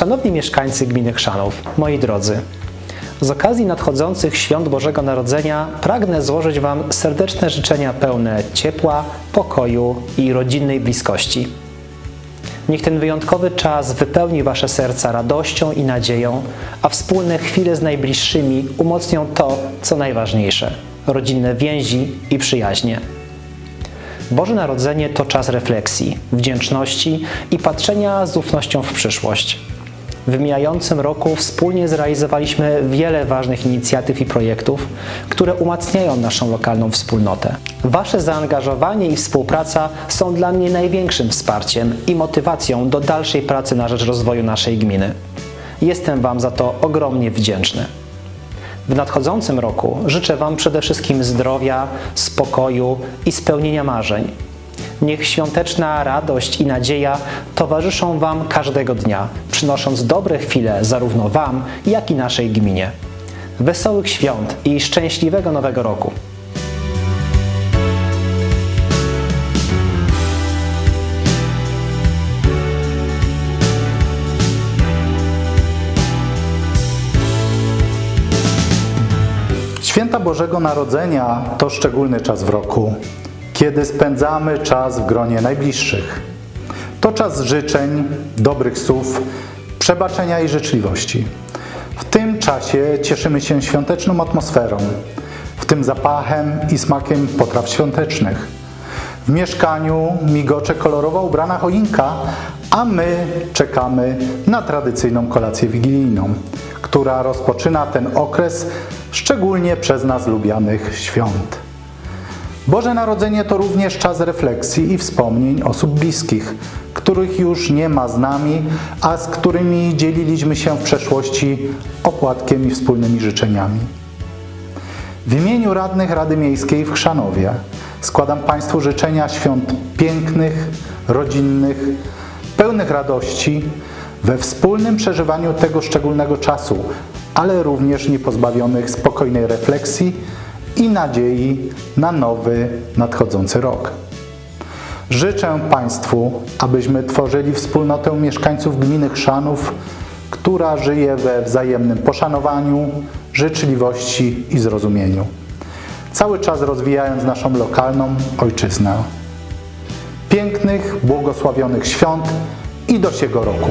Szanowni mieszkańcy gminy Chrzanów, moi drodzy, z okazji nadchodzących świąt Bożego Narodzenia pragnę złożyć Wam serdeczne życzenia pełne ciepła, pokoju i rodzinnej bliskości. Niech ten wyjątkowy czas wypełni Wasze serca radością i nadzieją, a wspólne chwile z najbliższymi umocnią to, co najważniejsze rodzinne więzi i przyjaźnie. Boże Narodzenie to czas refleksji, wdzięczności i patrzenia z ufnością w przyszłość. W mijającym roku wspólnie zrealizowaliśmy wiele ważnych inicjatyw i projektów, które umacniają naszą lokalną wspólnotę. Wasze zaangażowanie i współpraca są dla mnie największym wsparciem i motywacją do dalszej pracy na rzecz rozwoju naszej gminy. Jestem Wam za to ogromnie wdzięczny. W nadchodzącym roku życzę Wam przede wszystkim zdrowia, spokoju i spełnienia marzeń. Niech świąteczna radość i nadzieja towarzyszą Wam każdego dnia, przynosząc dobre chwile zarówno Wam, jak i naszej gminie. Wesołych świąt i szczęśliwego nowego roku! Święta Bożego Narodzenia to szczególny czas w roku, kiedy spędzamy czas w gronie najbliższych. To czas życzeń, dobrych słów, przebaczenia i życzliwości. W tym czasie cieszymy się świąteczną atmosferą, w tym zapachem i smakiem potraw świątecznych. W mieszkaniu migocze kolorowo ubrana choinka, a my czekamy na tradycyjną kolację wigilijną, która rozpoczyna ten okres szczególnie przez nas lubianych świąt. Boże Narodzenie to również czas refleksji i wspomnień osób bliskich, których już nie ma z nami, a z którymi dzieliliśmy się w przeszłości opłatkiem i wspólnymi życzeniami. W imieniu radnych Rady Miejskiej w Chrzanowie składam Państwu życzenia świąt pięknych, rodzinnych, pełnych radości, we wspólnym przeżywaniu tego szczególnego czasu, ale również niepozbawionych spokojnej refleksji i nadziei na nowy, nadchodzący rok. Życzę Państwu, abyśmy tworzyli wspólnotę mieszkańców gminy Chrzanów, która żyje we wzajemnym poszanowaniu, życzliwości i zrozumieniu, cały czas rozwijając naszą lokalną ojczyznę. Pięknych, błogosławionych świąt i do siego roku.